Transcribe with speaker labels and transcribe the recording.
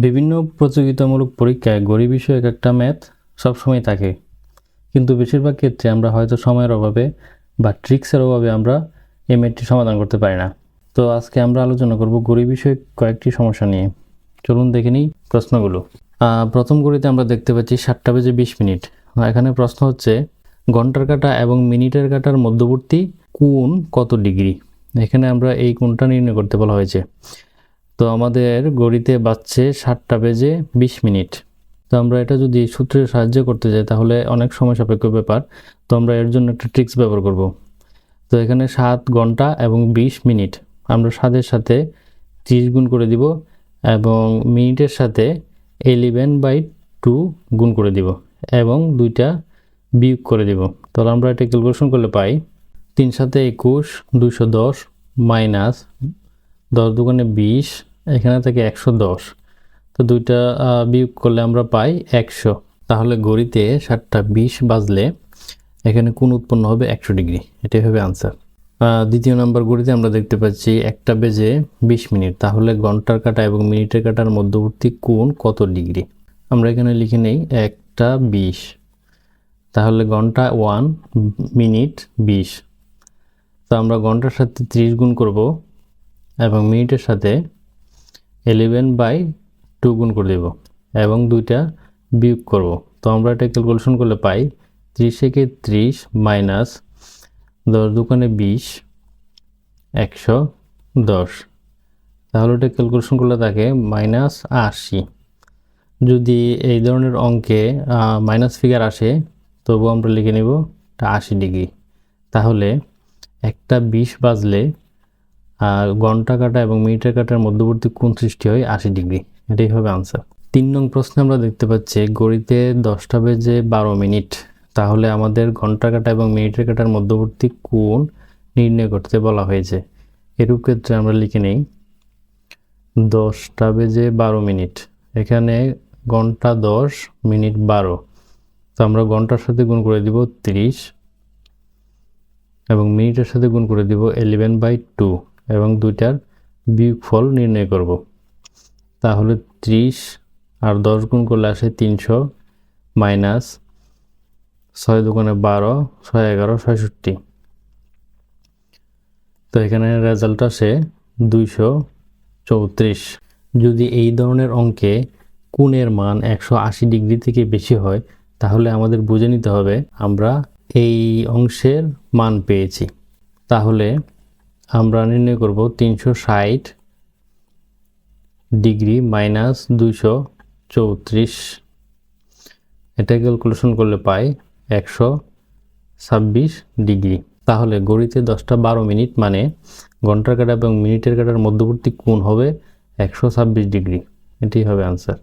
Speaker 1: বিভিন্ন প্রতিযোগিতামূলক পরীক্ষায় গড়ি বিষয়ক একটা ম্যাথ সবসময় থাকে। কিন্তু বেশিরভাগ ক্ষেত্রে আমরা হয়তো সময়ের অভাবে বা ট্রিক্সের অভাবে আমরা এই ম্যাথটি সমাধান করতে পারি না। তো আজকে আমরা আলোচনা করব গড়ি বিষয়ক কয়েকটি সমস্যা নিয়ে। চলুন দেখে নিই প্রশ্নগুলো। প্রথম গড়িতে আমরা দেখতে পাচ্ছি সাতটা বেজে বিশ মিনিট। এখানে প্রশ্ন হচ্ছে, ঘণ্টার কাটা এবং মিনিটের কাটার মধ্যবর্তী কোণ কত ডিগ্রি? এখানে আমরা এই কোণটা নির্ণয় করতে বলা হয়েছে। তো আমাদের ঘড়িতে বাজছে সাতটা বেজে বিশ মিনিট। তো আমরা এটা যদি সূত্রের সাহায্য করতে যাই, তাহলে অনেক সময় সাপেক্ষ ব্যাপার। তো আমরা এর জন্য একটা ট্রিক্স ব্যবহার করব। তো এখানে সাত ঘণ্টা এবং বিশ মিনিট। আমরা সাতের সাথে ত্রিশ গুণ করে দিব এবং মিনিটের সাথে এলিভেন বাই টু গুণ করে দিব এবং দুইটা বিয়োগ করে দিব। তাহলে আমরা এটা ক্যালকুলেশন করলে পাই তিন সাথে একুশ, দুইশো দশ, মাইনাস দশ দোকানে বিশ এখানে থেকে একশো দশ। তো দুইটা বিয়োগ করলে আমরা পাই একশো। তাহলে ঘড়িতে সাতটা বিশ বাজলে এখানে কোন উৎপন্ন হবে একশো ডিগ্রি। এটাই হবে আনসার দ্বিতীয় নম্বর ঘড়িতে আমরা দেখতে পাচ্ছি একটা বেজে বিশ মিনিট। তাহলে ঘণ্টার কাটা এবং মিনিটের কাটার মধ্যবর্তী কোণ কত ডিগ্রি? আমরা এখানে লিখে নেই একটা বিশ। তাহলে ঘণ্টা ওয়ান মিনিট বিশ। তো আমরা ঘণ্টার সাথে ত্রিশ গুণ করব এবং মিনিটের সাথে এলেভেন বাই টু গুণ করে দেব এবং দুইটা বিয়োগ করব। তো আমরা এটা ক্যালকুলেশন করলে পাই ত্রিশ থেকে ত্রিশ মাইনাস দশ দোকানে বিশ, একশো দশ। তাহলে এটা ক্যালকুলেশন করলে থাকে মাইনাস আশি। যদি এই ধরনের অঙ্কে মাইনাস ফিগার আসে তবু আমরা লিখে নেব আশি ডিগ্রি তাহলে একটা বিশ বাজলে ঘণ্টা কাটা এবং মিনিটের কাটার মধ্যবর্তী কোণ সৃষ্টি হয় আশি ডিগ্রি। এটাই হবে আনসার তিন নং প্রশ্নে আমরা দেখতে পাচ্ছি গড়িতে দশটা বেজে বারো মিনিট। তাহলে আমাদের ঘণ্টা কাটা এবং মিনিটের কাটার মধ্যবর্তী কোণ নির্ণয় করতে বলা হয়েছে। এরূপ ক্ষেত্রে আমরা লিখে নেই, দশটা বেজে বারো মিনিট। এখানে ঘণ্টা দশ, মিনিট বারো। তো আমরা ঘণ্টার সাথে গুণ করে দিব তিরিশ এবং মিনিটের সাথে গুণ করে দিব এলেভেন বাই টু এবং দুইটার বিয়োগফল নির্ণয় করব। তাহলে ত্রিশ আর দশ গুণ করলে আসে তিনশো মাইনাস ছয় দোকানে বারো, ছয় এগারো, ছয়ষট্টি। তো এখানে রেজাল্ট আসে দুইশো চৌত্রিশ। যদি এই ধরনের অঙ্কে কোণের মান একশো আশি ডিগ্রি থেকে বেশি হয়, তাহলে আমাদের বুঝে নিতে হবে আমরা এই অংশের মান পেয়েছি। তাহলে আমরা নির্ণয় করব তিনশো ষাট ডিগ্রি মাইনাস দুইশো চৌত্রিশ। এটা ক্যালকুলেশন করলে পাই একশো ছাব্বিশ ডিগ্রি। তাহলে গড়িতে দশটা বারো মিনিট মানে ঘণ্টার কাটা এবং মিনিটের কাটার মধ্যবর্তী কোণ হবে একশো ছাব্বিশ ডিগ্রি। এটাই হবে আনসার